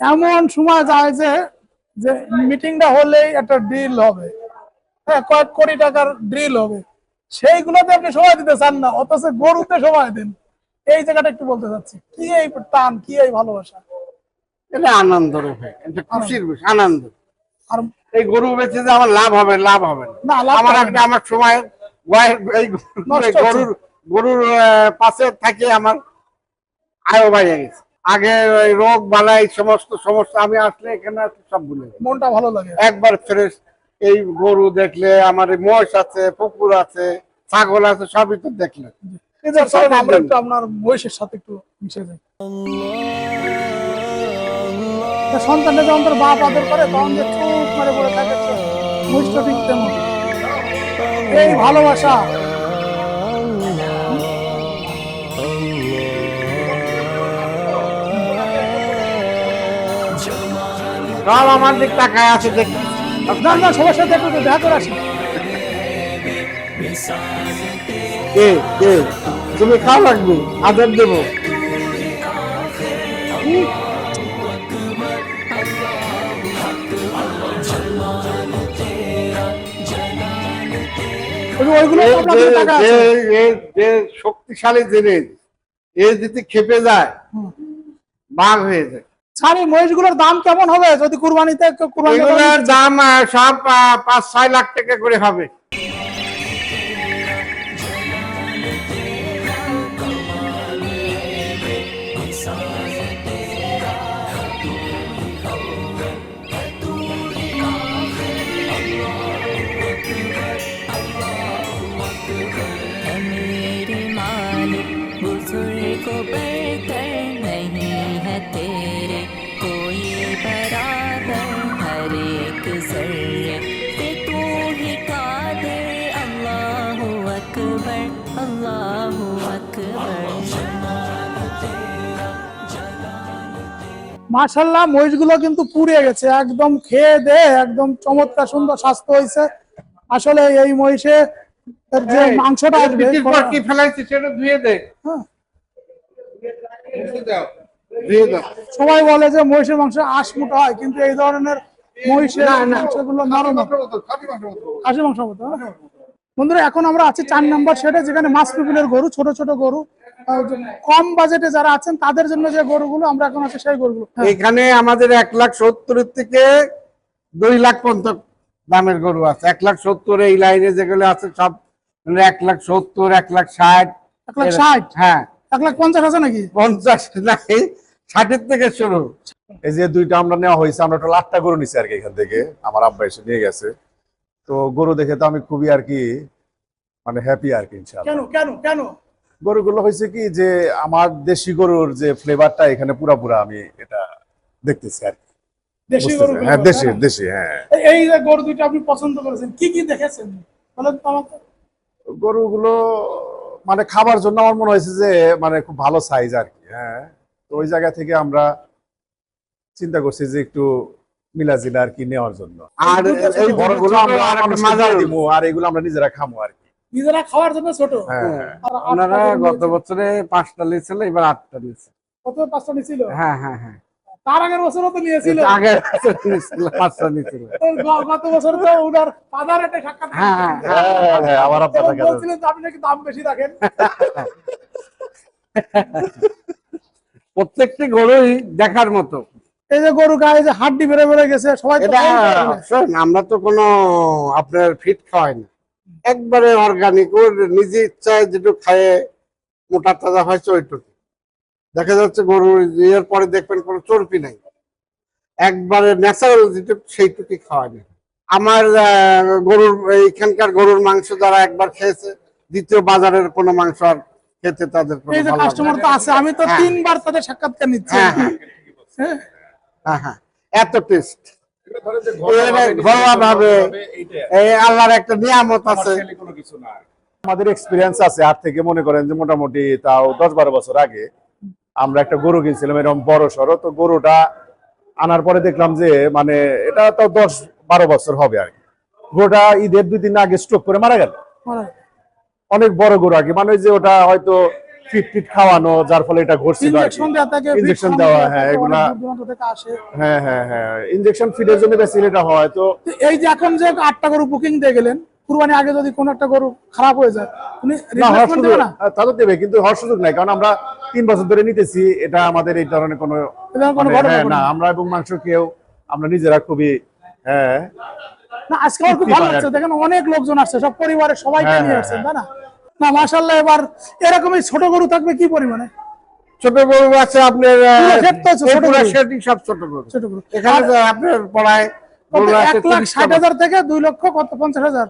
এমন সময় যায় যে যে মিটিংটা হলেই একটা ড্রিল হবে। হ্যাঁ কয়েক কোটি টাকার ড্রিল হবে। সেইগুলোতে আপনি সময় দিতে চান না অথচ গরুতে সময় দেন। এই জায়গাটা একটু বলতে চাচ্ছি কি এই টান কি এই ভালোবাসা? এটা আনন্দ রূপে এটা খুশির বিষয় আনন্দ। আর এই গরু বেচে যে আমার লাভ হবে লাভ হবে না। আমার একটা আমার সময় এই গরুর গরুর পাশে থাকে আমার আয়ও বাইরে গেছে। আগে ওই রোগ বালাই সমস্ত সমস্যা আমি আসলে এখানে সব ভুলে মনটা ভালো লাগে। একবার ফ্রেশ এই গরু দেখলে আমার মোষ আছে পুকুর আছে ছাগল আছে সবই তো দেখলে আমরা একটু আপনার বয়সের সাথে একটু মিশে যাই সন্তানটা যখন তার বাপ আদর করে তখন যে চুপ মারে পড়ে থাকে মুষ্ট ঠিক তেমন এই ভালোবাসা। সব আমার দিক তাকায় আছে দেখি। আপনার না সবার সাথে একটু দেখা করে আসি। কে কে? তুমি খাওয়া লাগবে আদর দেবো। শক্তিশালী জিনিস। এ যদি খেপে যায়। বাঘ হয়ে যায়। এই মহিষগুলোর দাম কেমন হবে? যদি কুরবানিতে কেউ কুরবানি দাম সব পাঁচ, ছয় লাখ টাকা করে হবে। আকবর আল্লাহু আকবর। মাশাল্লাহ মহিষগুলো কিন্তু পুড়ে গেছে। একদম খেয়ে দে একদম চমৎকার সুন্দর স্বাস্থ্য হয়েছে। আসলে এই মহিষে যে মাংসটা আসবে কি ফেলাইছে সেটা ধুয়ে দে। হ্যাঁ। সবাই বলে যে মহিষের মাংস আশ মোটা হয় কিন্তু এই ধরনের মহিষের মাংসগুলো নরম আশি মাংস মতো বন্ধুরা এখন আমরা আছি চার নম্বর সেটে যেখানে মাছ পিপুলের গরু ছোট ছোট গরু। কম বাজেটে যারা আছেন তাদের জন্য যে গরুগুলো আমরা এখন আছি সেই গরুগুলো। হ্যাঁ, এখানে আমাদের এক লাখ সত্তরের থেকে দুই লাখ পর্যন্ত দামের গরু আছে। এক লাখ সত্তর এই লাইনে যেগুলো আছে সব মানে এক লাখ সত্তর এক লাখ ষাট। এক লাখ ষাট? হ্যাঁ। এক লাখ পঞ্চাশ আছে নাকি? পঞ্চাশ নাই ষাটের থেকে শুরু। এই যে দুইটা আমরা নেওয়া হয়েছে আমরা টোটাল আটটা গরু নিছি আর কি এখান থেকে। আমার আব্বা এসে নিয়ে গেছে। তো গরু দেখে তো আমি খুবই আর কি মানে হ্যাপি আর কি কেন কেন কেন? গরুগুলো হয়েছে কি যে আমার দেশি গরুর যে ফ্লেভারটা এখানে পুরা পুরা আমি এটা দেখতেছি আর কি। দেশি গরু হ্যাঁ দেশি দেশি হ্যাঁ। এই- যে গরু দুইটা আপনি পছন্দ করেছেন কি কি দেখেছেন? বলেন তো আমাকে। গরুগুলো মানে খাবার জন্য আমার মনে হয়েছে যে মানে খুব ভালো সাইজ আর কি হ্যাঁ। তো ওই জায়গা থেকে আমরা চিন্তা করছি যে একটু মিলাজিলা আর কি নেওয়ার জন্য। আর এই বড়গুলো আমরা আর মাজার দিয়ে আর এগুলো আমরা নিজেরা খামো আর কি। নিজেরা খাওয়ার জন্য ছোট। হ্যাঁ। ওনারা গত। বছরে পাঁচটা নিয়েছিল এবার আটটা নিয়েছে। কত পাঁচটা নিয়েছিল? হ্যাঁ হ্যাঁ হ্যাঁ। তার আগের বছরও তো নিয়েছিল। আগে নিয়েছিল, পাঁচটা নিয়েছিল। গত বছর তো ওনার ফাদার একটা সাক্ষাৎ হ্যাঁ হ্যাঁ হ্যাঁ, হ্যাঁ, আমার থাকে বলছিলেন আপনি নাকি দাম বেশি রাখেন। প্রত্যেকটি গরুই দেখার মতো। এই যে গরু গায়ে যে হাড্ডি বেড়ে বেড়ে গেছে সবাই। শোন, আমরা তো কোনো আপনার ফিট খাওয়াই না। একবারে অর্গানিক ওর নিজে ইচ্ছায় যেটুকু খায় মোটা তাজা হয়েছে ওইটুকু দেখা যাচ্ছে গরুর ইয়ের পরে দেখবেন কোনো চর্বি নাই। একবারে ন্যাচারাল যেটুকু সেইটুকুই খাওয়াই না। আমার গরুর এইখানকার গরুর মাংস যারা একবার খেয়েছে দ্বিতীয় বাজারের কোনো মাংস আর খেতে তাদের কাস্টমার তো আছে আমি তো হ্যাঁ। তিনবার তাদের সাক্ষাৎকার নিচ্ছি। হ্যাঁ, হ্যাঁ। হ্যাঁ। এত টেস্ট ঘরোয়া ভাবে এই আল্লাহর একটা নিয়ামত আছে। আমাদের এক্সপিরিয়েন্স আছে আর থেকে মনে করেন যে মোটামুটি তাও দশ বারো বছর আগে আমরা একটা গরু কিনছিলাম এরকম বড় সড়ো। তো গরুটা আনার পরে দেখলাম যে মানে এটা তো দশ বারো বছর হবে আর কি। গরুটা ঈদের দুই দিন আগে স্ট্রোক করে মারা গেল। অনেক বড় গরু আর কি। মানে যে ওটা হয়তো ফিট ফিট খাওয়ানো যার ফলে এটা ঘটছিল ইনজেকশন দেওয়া হ্যাঁ এগুলা হ্যাঁ হ্যাঁ হ্যাঁ ইনজেকশন ফিডের জন্য বেশি এটা হয় তো এই যে এখন যে আটটা গরু বুকিং দিয়ে গেলেন কুরবানি আগে যদি কোনো একটা গরু খারাপ হয়ে যায় উনি দেবে তা তো দেবে কিন্তু হওয়ার সুযোগ নাই কারণ আমরা তিন বছর ধরে নিতেছি এটা আমাদের এই ধরনের কোনো মানে, হ্যাঁ। না আমরা এবং মাংস কেউ আমরা নিজেরা খুবই হ্যাঁ না আজকে আমার খুব ভালো লাগছে দেখেন অনেক লোকজন আসছে সব পরিবারের সবাইকে হ্যাঁ, নিয়ে হ্যাঁ, আসছেন তাই না? না মাশাল্লাহ এবার এরকমই ছোট গরু থাকবে কি পরিমাণে? ছোট গরু আছে আপনার সব ছোট গরু। ছোট গরু। এখানে পড়ায় এক লাখ ষাট হাজার থেকে দুই লক্ষ কত পঞ্চাশ হাজার?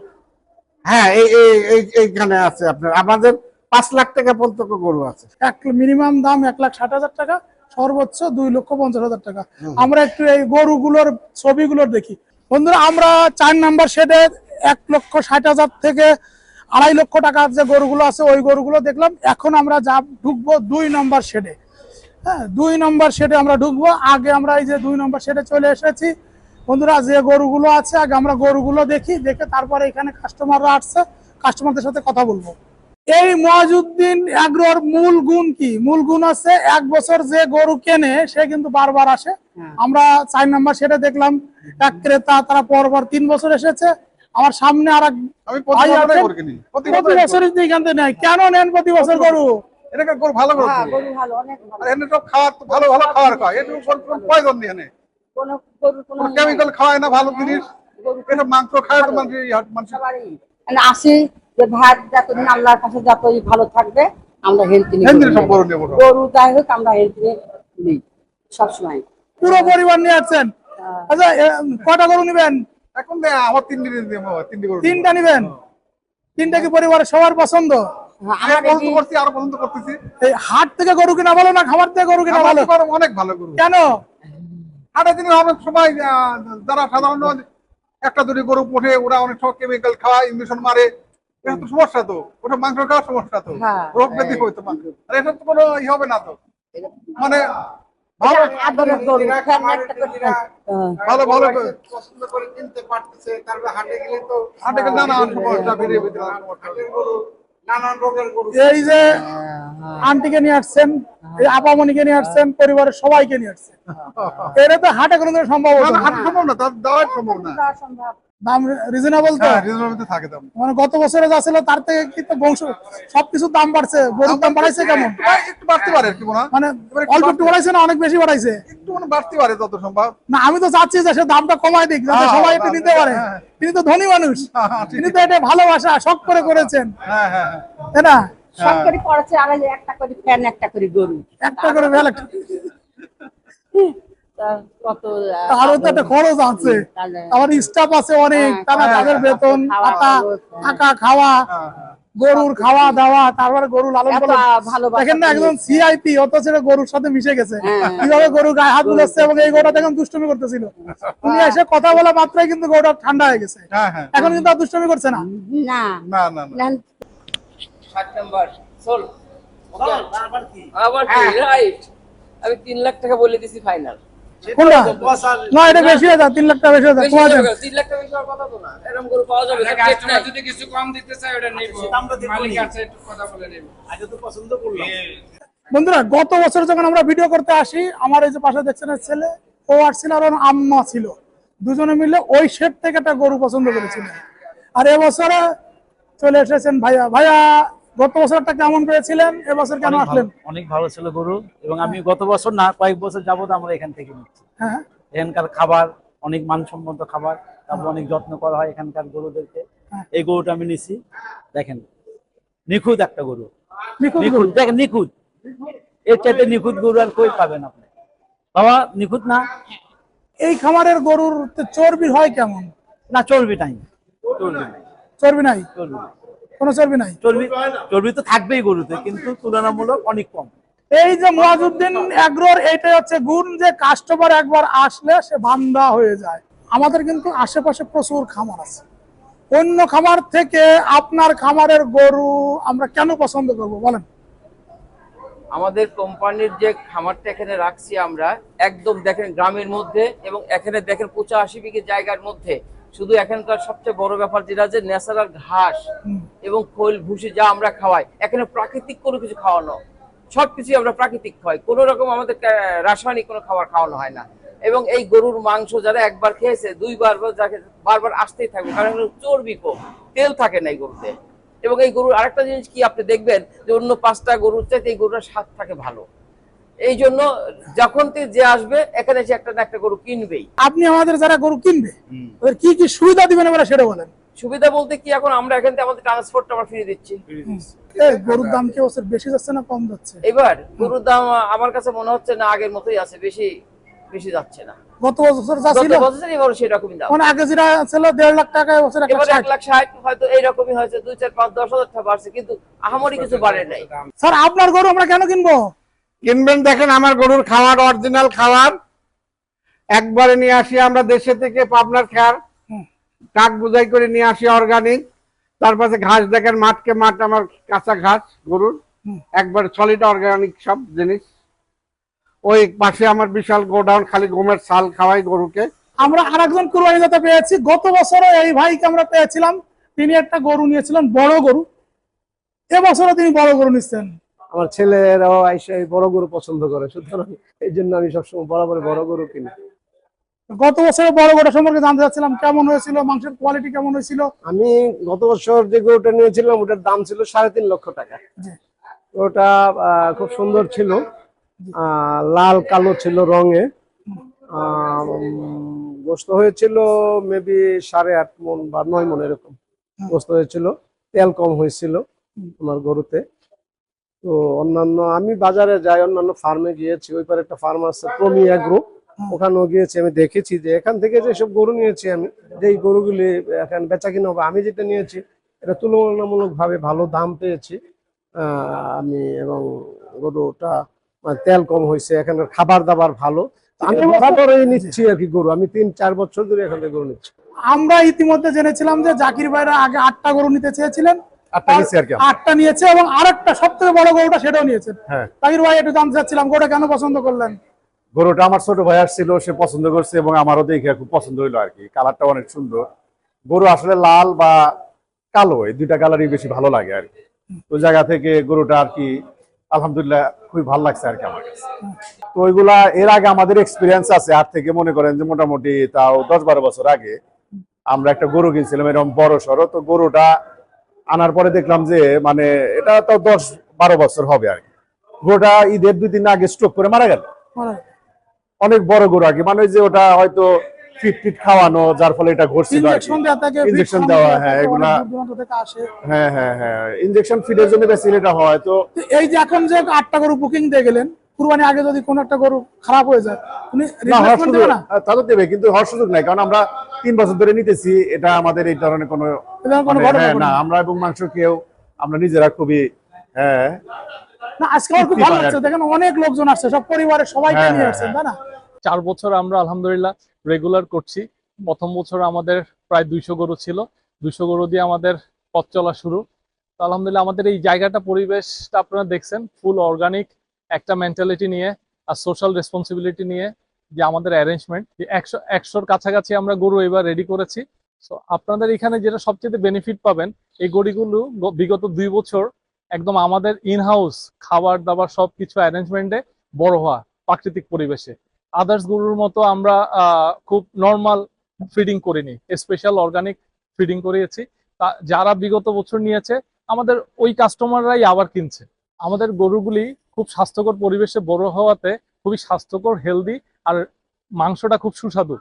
হ্যাঁ এই এই- এই- এইখানে আছে আপনার। আমাদের পাঁচ লাখ টাকা পর্যন্ত গরু আছে। এক মিনিমাম দাম এক লাখ ষাট হাজার টাকা সর্বোচ্চ দুই লক্ষ পঞ্চাশ হাজার টাকা। আমরা একটু এই গরুগুলোর ছবিগুলোর দেখি। বন্ধুরা আমরা চার নাম্বার শেডে এক লক্ষ ষাট হাজার থেকে আড়াই লক্ষ টাকার যে গরুগুলো আছে ওই গরুগুলো দেখলাম এখন আমরা যা ঢুকবো দুই নম্বর শেডে হ্যাঁ দুই নম্বর শেডে আমরা ঢুকবো। আগে আমরা এই যে দুই নম্বর শেডে চলে এসেছি। বন্ধুরা যে গরুগুলো আছে আগে আমরা গরুগুলো দেখি দেখে তারপরে এখানে কাস্টমাররা আসছে কাস্টমারদের সাথে কথা বলব। এই মহাজুদ্দিন এগ্রোর মূল গুণ কি? মূল গুণ আছে এক বছর যে গরু কেনে সে কিন্তু বারবার আসে। আমরা চার নাম্বার সেটা দেখলাম এক ক্রেতা তারা পরপর তিন বছর এসেছে। আমার সামনে আর এক আমি প্রতি বছরই গরু কিনি প্রতি প্রতি বছরই বছরই এখান থেকে নেয়। কেন নেন প্রতি বছর গরু ভালো গরু হ্যাঁ, গরু ভালো অনেক ভালো। এনে সব খাওয়ার ভালো ভালো খাওয়ার খাওয়া এটা কোনো কোনো প্রয়োজন নেই এনে। কোনো গরুর কোনো কোনো কেমিক্যাল খাওয়ায় না ভালো জিনিস। এটা মাংস খায় তো মানুষ। মানুষ মানে আসি যে ভাত যতদিন আল্লাহর কাছে যতই ভালো থাকবে আমরা হেলথ সব গরু যাই হোক আমরা হেলথ নিই। সবসময়। পুরো পরিবার নিয়ে আসছেন? আচ্ছা কটা গরু নিবেন? এখন আমার তিন দিন দিয়ে তিনটি তিনটা নিবেন? তিনটা কি পরিবারের সবার পছন্দ? হ্যাঁ, এই হাট থেকে গরু কিনা ভালো না খাবার থেকে গরু কিনা ভালো? অনেক ভালো গরু। কেন? হাটের দিনে অনেক সময় যারা সাধারণত একটা দুটি গরু পোষে ওরা অনেক সব কেমিক্যাল খাওয়ায় ইঞ্জেকশন মারে। এটা তো সমস্যা তো। ওটা মাংস খাওয়ার সমস্যা তো। হ্যাঁ। রোগ ব্যাধি হইতো মাংস। আর এটা তো কোনো ই হবে না তো। মানে ভালো আদরের গরু। হ্যাঁ। ভালো ভালো পছন্দ করে কিনতে পারতেছে তারপরে হাটে গেলে তো হাটে গেলে নানা সমস্যা বেরিয়ে বেরিয়ে হাটের গরু নানান রোগের গরু। এই যে আন্টিকে নিয়ে আসছেন এই আপামনিকে নিয়ে আসছেন পরিবারের সবাইকে নিয়ে আসছেন। এটা তো হাটে কোনো সম্ভব সম্ভব না তার দেওয়াই সম্ভব না। দাম রিজনেবল তো? হ্যাঁ রিজনেবল থাকে দাম। মানে গত বছরে যা ছিল তার থেকে কি তো বংশ সবকিছুর দাম বাড়ছে। গরুর দাম বাড়াইছে কেমন? হ্যাঁ, একটু বাড়তে পারে কি মনে মানে একটু অল্প একটু বাড়াইছে না অনেক বেশি বাড়াইছে? একটু মানে বাড়তে পারে যত সম্ভব। না আমি তো চাচ্ছি যে সে দামটা কমায় দিক যাতে হ্যাঁ, সবাই একটু হ্যাঁ, নিতে পারে হ্যাঁ। তিনি তো ধনী মানুষ। হ্যাঁ, হ্যাঁ, তিনি তো এটা ভালোবাসা শখ করে করেছেন। হ্যাঁ হ্যাঁ হ্যাঁ। তাই না? সব করে পড়েছে আর একটা করে ফ্যান একটা করে গরু। একটা করে তা তো একটা খরচ আছে। তাহলে স্টাফ আছে অনেক হ্যাঁ, তারা তাদের বেতন থাকা খাওয়া হ্যাঁ, হ্যাঁ। গরুর খাওয়া দাওয়া তারপরে গরু লালন পালন। দেখেন না একজন সিআইপি অথচ এটা গরুর সাথে মিশে গেছে। কীভাবে গরু গায়ে হাত বুলাচ্ছে এবং এই গরুটা দেখেন দুষ্টমি করতেছিল। উনি এসে কথা বলা মাত্রই কিন্তু গরুটা ঠান্ডা হয়ে গেছে। হ্যাঁ হ্যাঁ। এখন কিন্তু আর দুষ্টমি করছে না। না। না না না। নেন। ষাট আবার কি? রাইট আমি তিন লাখ টাকা বলে দিছি ফাইনাল কোনটা? না এটা বেশি হয়ে যায় তিন লাখ টাকা বেশি হয়ে যায় কমা তিন লাখ টাকা বেশি হওয়ার কথা তো না। এরকম করে পাওয়া যাবে তার চেক যদি কিছু কম দিতে চায় ওটা নিব। মালিক আছে একটু কথা বলে নেব। বন্ধুরা গত বছর যখন আমরা ভিডিও করতে আসি আমার এই যে পাশে দেখছেন ছেলে ও আসছিল আর আম্মা ছিল। দুজনে মিলে ওই শেড থেকে একটা গরু পছন্দ করেছিলেন আর এবছরে চলে এসেছেন ভাইয়া। ভাইয়া গত বছরটা কেমন পেয়েছিলেন? এবছর কেন আসলেন? অনেক ভালো ছিল গরু এবং আমি গত বছর না কয়েক বছর যাবত আমরা এখান থেকে নিচ্ছি। হ্যাঁ। এখানকার খাবার অনেক মানসম্মত খাবার তারপর অনেক যত্ন করা হয় এখানকার গরুদেরকে। হ্যাঁ। এই গরুটা আমি নিছি। দেখেন নিখুঁত একটা গরু। নিখুঁত দেখেন নিখুঁত। এর চাইতে নিখুঁত গরু আর কই পাবেন আপনি? বাবা নিখুঁত না? এই খামারের গরুর তে চর্বি হয় কেমন? না চর্বি নাই চর্বি নাই। চর্বি নাই? চর্বি নাই। কোনো চর্বি নাই। চর্বি চর্বি তো থাকবেই গরুতে কিন্তু তুলনামূলক অনেক কম। এই যে মুয়াজুদ্দিন এগ্রোর এইটাই হচ্ছে গুণ যে কাস্টমার একবার আসলে সে বান্দা হয়ে যায়। আমাদের কিন্তু আশেপাশে প্রচুর খামার আছে। অন্য খামার থেকে আপনার খামারের গরু আমরা কেন পছন্দ করব বলেন? আমাদের কোম্পানির যে খামারটা এখানে রাখছি আমরা একদম দেখেন গ্রামের মধ্যে এবং এখানে দেখেন পঁচাশি বিঘে জায়গার মধ্যে শুধু এখানকার সবচেয়ে বড় ব্যাপার যেটা যে ন্যাচারাল ঘাস এবং খোল ভুসি যা আমরা খাওয়াই এখানে প্রাকৃতিক কোনো কিছু খাওয়ানো সবকিছু আমরা প্রাকৃতিক খাওয়াই। কোনো রকম আমাদের রাসায়নিক কোনো খাবার খাওয়ানো হয় না। এবং এই গরুর মাংস যারা একবার খেয়েছে দুইবার বারবার আসতেই থাকবে কারণ চর্বি কম তেল থাকে না এই গরুতে। এবং এই গরুর আরেকটা জিনিস কি আপনি দেখবেন যে অন্য পাঁচটা গরুর চাইতে এই গরুর স্বাদ থাকে ভালো। এই জন্য যখন যে আসবে এখানে সে একটা না একটা গরু কিনবেই। আপনি আমাদের যারা গরু কিনবে ওদের কি কি সুবিধা দিবেন এবার সেটা বলেন। সুবিধা বলতে কি এখন আমরা এখান থেকে আমাদের ট্রান্সপোর্টটা আমরা ফ্রি দিচ্ছি। গরুর দাম কি বছর বেশি যাচ্ছে না কম যাচ্ছে? এবার গরুর দাম আমার কাছে মনে হচ্ছে না আগের মতোই আছে বেশি বেশি যাচ্ছে না। গত বছর যা ছিল বছর এবার সেরকমই দাম। মানে আগে যেটা ছিল দেড় লাখ টাকা লাখ হয়তো এইরকমই হয়েছে দুই চার পাঁচ দশ হাজার টাকা বাড়ছে কিন্তু আহামরি কিছু বাড়ে নাই। স্যার আপনার গরু আমরা কেন কিনবো? কিনবেন দেখেন আমার গরুর খাবার অরিজিনাল খাবার একবারে নিয়ে আসি আমরা দেশে থেকে পাবনার হুম। কাক বুঝাই করে নিয়ে আসি অর্গানিক তারপরে ঘাস দেখেন মাঠকে মাঠ আমার কাঁচা ঘাস গরুর। একবার সলিড অর্গানিক সব জিনিস। ওই পাশে আমার বিশাল গোডাউন খালি গমের ছাল খাওয়াই গরুকে। আমরা আরেকজন কুরবানি দাতা পেয়েছি। গত বছরও এই ভাইকে আমরা পেয়েছিলাম। তিনি একটা গরু নিয়েছিলেন বড় গরু। এবছরও তিনি বড় গরু নিচ্ছেন। আমার ছেলেরাও আইসা বড় গরু পছন্দ করে সুতরাং এই জন্য আমি সবসময় বরাবর বড় গরু কিনি। গত বছরে বড় গরু সম্পর্কে জানতে চাচ্ছিলাম কেমন হয়েছিল মাংসের কোয়ালিটি কেমন হয়েছিল? আমি গত বছর যে গরুটা নিয়েছিলাম ওটার দাম ছিল সাড়ে তিন লক্ষ টাকা। ওটা খুব সুন্দর ছিল আহ, লাল কালো ছিল রঙে। গোস্ত হয়েছিল মেবি সাড়ে আট মন বা নয় মন এরকম। গোস্ত হয়েছিল তেল কম হয়েছিল আমার গরুতে। তো অন্যান্য আমি বাজারে যাই অন্যান্য ফার্মে গিয়েছি ওই পারে একটা ফার্ম আছে প্রমি অ্যাগ্রো ওখানেও গিয়েছি আমি দেখেছি যে এখান থেকে যেসব গরু নিয়েছি আমি যেই গরুগুলি এখন বেচা কিনা হবে আমি যেটা নিয়েছি এটা তুলনামূলক ভাবে ভালো দাম পেয়েছি। আমি এবং গরুটা মানে তেল কম হয়েছে এখানের খাবার দাবার ভালো। আমি বরাবরই নিচ্ছি আর কি গরু আমি তিন চার বছর ধরে এখান থেকে গরু নিচ্ছি। আমরা ইতিমধ্যে জেনেছিলাম যে জাকির ভাইরা আগে আটটা গরু নিতে চেয়েছিলেন আটটা নিয়েছে এবং আরেকটা সব থেকে বড় গরুটা সেটাও নিয়েছেন হ্যাঁ। জাকির ভাই একটু জানতে চাচ্ছিলাম গরুটা কেন পছন্দ করলেন? গরুটা আমার ছোট ভাই আসছিল সে পছন্দ করছে এবং আমারও দেখে খুব পছন্দ হইল আর কি। কালারটা অনেক সুন্দর। গরু আসলে লাল বা কালো এই দুইটা কালারই বেশি ভালো লাগে আর কি। ওই জায়গা থেকে গরুটা আর কি আলহামদুলিল্লাহ খুবই ভালো লাগছে আর কি আমার কাছে। তো ওইগুলা এর আগে আমাদের এক্সপিরিয়েন্স আছে আর থেকে মনে করেন যে মোটামুটি তাও দশ বারো বছর আগে আমরা একটা গরু কিনছিলাম এরকম বড় সড়ো। তো গরুটা আনার পরে দেখলাম যে মানে এটা তো দশ বারো বছর হবে আর কি। গোটা ঈদের দুই দিন আগে স্ট্রোক করে মারা গেল। অনেক বড় গরু কি। মানে যে ওটা হয়তো ফিট ফিট খাওয়ানো যার ফলে এটা ঘটছিল আর ইনজেকশন দেওয়া হ্যাঁ, এগুলা- হ্যাঁ হ্যাঁ হ্যাঁ ইনজেকশন ফিডের জন্য বেশি এটা হয় তো তো এই যে এখন যে আটটা গরু বুকিং দিয়ে গেলেন কুরবানি আগে যদি কোনো একটা গরু খারাপ হয়ে যায় উনি তা তো দেবে কিন্তু হওয়ার সুযোগ নাই কারণ আমরা তিন বছর ধরে নিতেছি এটা আমাদের এই ধরনের কোনো মানে, হ্যাঁ। না আমরা এবং মাংস কেউ আমরা নিজেরা খুবই হ্যাঁ না আজকে আমার খুব ভালো লাগছে দেখেন অনেক লোকজন আসছে সব পরিবারের সবাইকে হ্যাঁ, নিয়ে হ্যাঁ, আসছেন তাই না? চার বছর আমরা আলহামদুলিল্লাহ রেগুলার করছি। প্রথম বছর আমাদের প্রায় দুইশো গরু ছিল দুইশো গরু দিয়ে আমাদের পথ চলা শুরু। তো আলহামদুলিল্লাহ আমাদের এই জায়গাটা পরিবেশটা আপনারা দেখছেন ফুল অর্গানিক একটা মেন্টালিটি নিয়ে আর সোশ্যাল রেসপন্সিবিলিটি নিয়ে যে আমাদের অ্যারেঞ্জমেন্ট যে একশো, একশোর কাছাকাছি আমরা গরু এবার রেডি করেছি। সো আপনাদের এখানে যেটা সবচেয়ে বেনিফিট পাবেন, এই গরুগুলো বিগত দুই বছর একদম আমাদের ইন হাউস খাবার দাবার সবকিছু অ্যারেঞ্জমেন্টে বড় হওয়া প্রাকৃতিক পরিবেশে। আদার্স গরুর মতো আমরা খুব নর্মাল ফিডিং করিনি স্পেশাল অর্গানিক ফিডিং করিয়েছি। যারা বিগত বছর নিয়েছে, আমাদের ওই কাস্টমাররাই আবার কিনছে। আমাদের গরুগুলি খুব স্বাস্থ্যকর পরিবেশে বড় হওয়াতে খুবই স্বাস্থ্যকর হেলদি আর মাংসটা খুব সুস্বাদু।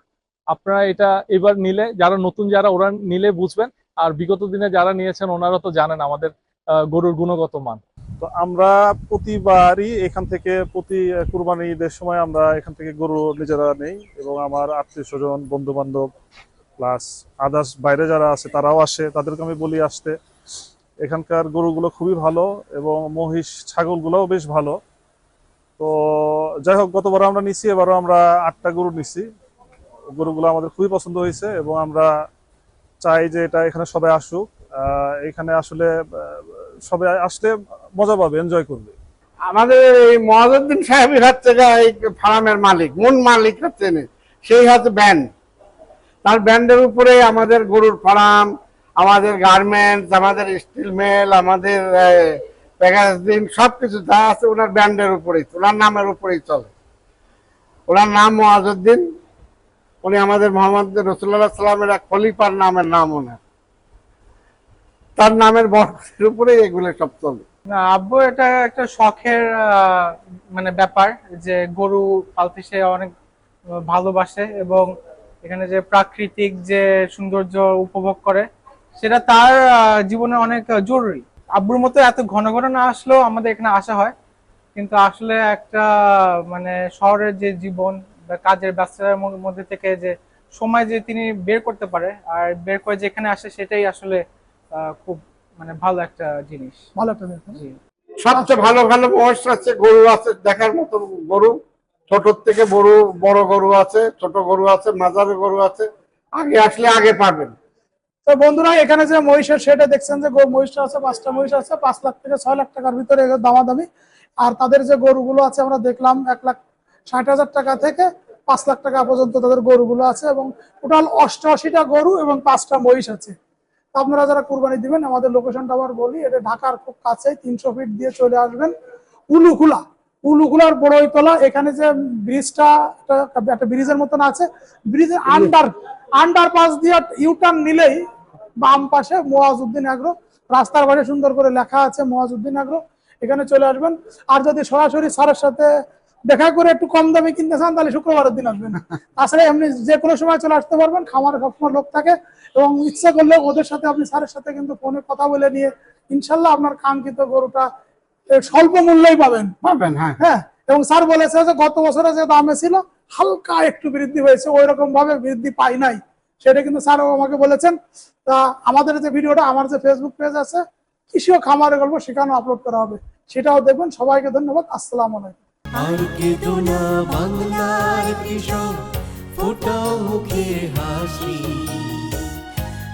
আপনারা এটা এবার নিলে, যারা নতুন, যারা ওরা নিলে বুঝবেন। আর বিগত দিনে যারা নিয়েছেন, ওনারা তো জানেন আমাদের গরুর গুণগত মান। তো আমরা প্রতিবারই এখান থেকে প্রতি কুরবানি ঈদের সময় আমরা এখান থেকে গরু নিজেরা নেই এবং আমার আত্মীয় স্বজন বন্ধু বান্ধব প্লাস আদার্স বাইরে যারা আছে, তারাও আসে। তাদেরকে আমি বলি আসতে। এখানকার গরুগুলো খুবই ভালো এবং মহিষ ছাগলগুলোও বেশ ভালো। তো যাই হোক গতবার আমরা নিছি, এবারও আমরা আটটা গরু নিছি। গরুগুলো আমাদের খুবই পছন্দ হয়েছে এবং আমরা চাই যে এটা এখানে সবাই আসুক। এখানে আসলে সবাই আসলে মজা পাবে এনজয় করবে। আমাদের এই মহাজুদ্দিন সাহেবের হচ্ছে এই ফার্মের মালিক, মূল মালিক হচ্ছে। সেই হচ্ছে ব্যান্ড। তার ব্যান্ডের উপরে আমাদের গরুর ফার্ম আমাদের গার্মেন্টস আমাদের স্টিল মেল আমাদের প্যাকেজিং সবকিছু যা আছে ওনার ব্র্যান্ডের উপরেই, ওনার নামের উপরেই চলে। ওনার নাম মোয়াজুদ্দিন উনি আমাদের মোহাম্মদ রসুল্লাহ সাল্লামের এক খলিফার নামের নাম ওনার। তার নামের বরকতের উপরে এগুলো সব চলে। না, আব্বু, এটা একটা শখের মানে ব্যাপার যে গরু পালতে সে অনেক ভালোবাসে এবং এখানে যে প্রাকৃতিক যে সৌন্দর্য উপভোগ করে সেটা তার জীবনে অনেক জরুরি। আব্বুর মতো এত ঘন ঘন না আসলেও আমাদের এখানে আসা হয়। কিন্তু আসলে একটা মানে শহরের যে জীবন বা কাজের ব্যস্ততার মধ্যে থেকে যে সময় যে তিনি বের করতে পারে আর বের করে যেখানে আসে সেটাই আসলে আহ, খুব মানে ভালো একটা জিনিস। ভালো একটা। সবচেয়ে ভালো ভালো মহিষ আছে গরু আছে দেখার মতো গরু। ছোট থেকে বড় বড় গরু আছে ছোট গরু আছে মাঝারি গরু আছে। আগে আসলে আগে পাবেন তো বন্ধুরা, এখানে যে মহিষের সেটা দেখছেন যে গো- মহিষটা আছে, পাঁচটা মহিষ আছে, পাঁচ লাখ থেকে ছয় লাখ টাকার ভিতরে দামাদামি। আর তাদের যে গরুগুলো আছে, আমরা দেখলাম এক লাখ ষাট হাজার টাকা থেকে পাঁচ লাখ টাকা পর্যন্ত তাদের গরুগুলো আছে এবং টোটাল অষ্টআশিটা গরু এবং পাঁচটা মহিষ আছে। আপনারা যারা কুরবানি দিবেন, আমাদের লোকেশনটা আবার বলি, এটা ঢাকার খুব কাছে তিনশো ফিট দিয়ে চলে আসবেন উলুখুলা উলুখুলার বড়ইতলা এখানে যে ব্রিজটা, একটা- একটা ব্রিজের মতন আছে। ব্রিজের আন্ডার আন্ডার পাস দিয়ে ইউটার্ন নিলেই বাম পাশে মোয়াজউদ্দিন আগ্রো রাস্তার পাশে সুন্দর করে লেখা আছে মোয়াজউদ্দিন আগ্রো। এখানে চলে আসবেন। আর যদি সরাসরি স্যারের সাথে দেখা করে একটু কম দামে কিনতে চান তাহলে শুক্রবারের দিন আসবেন। তাছাড়া এমনি যে কোনো সময় চলে আসতে পারবেন খামারে সবসময় লোক থাকে এবং ইচ্ছা করলে ওদের সাথে আপনি স্যারের সাথে কিন্তু ফোনে কথা বলে নিয়ে ইনশাল্লাহ আপনার কাঙ্ক্ষিত গরুটা স্বল্প মূল্যেই পাবেন। পাবেন হ্যাঁ। হ্যাঁ এবং স্যার বলেছে যে গত বছরে যে দামে ছিল হালকা একটু বৃদ্ধি হয়েছে ওই রকম ভাবে বৃদ্ধি পাই নাই। সেটা কিন্তু স্যার আমাকে বলেছেন। তা আমাদের যে ভিডিওটা, আমার যে ফেসবুক পেজ আছে, কৃষি ও খামারের গল্প সেখানেও আপলোড করা হবে। সেটাও দেখবেন। সবাইকে ধন্যবাদ। আসসালাম আলাইকুম। আর কেদো না বাংলার কৃষক, ফোটাও মুখে হাসি।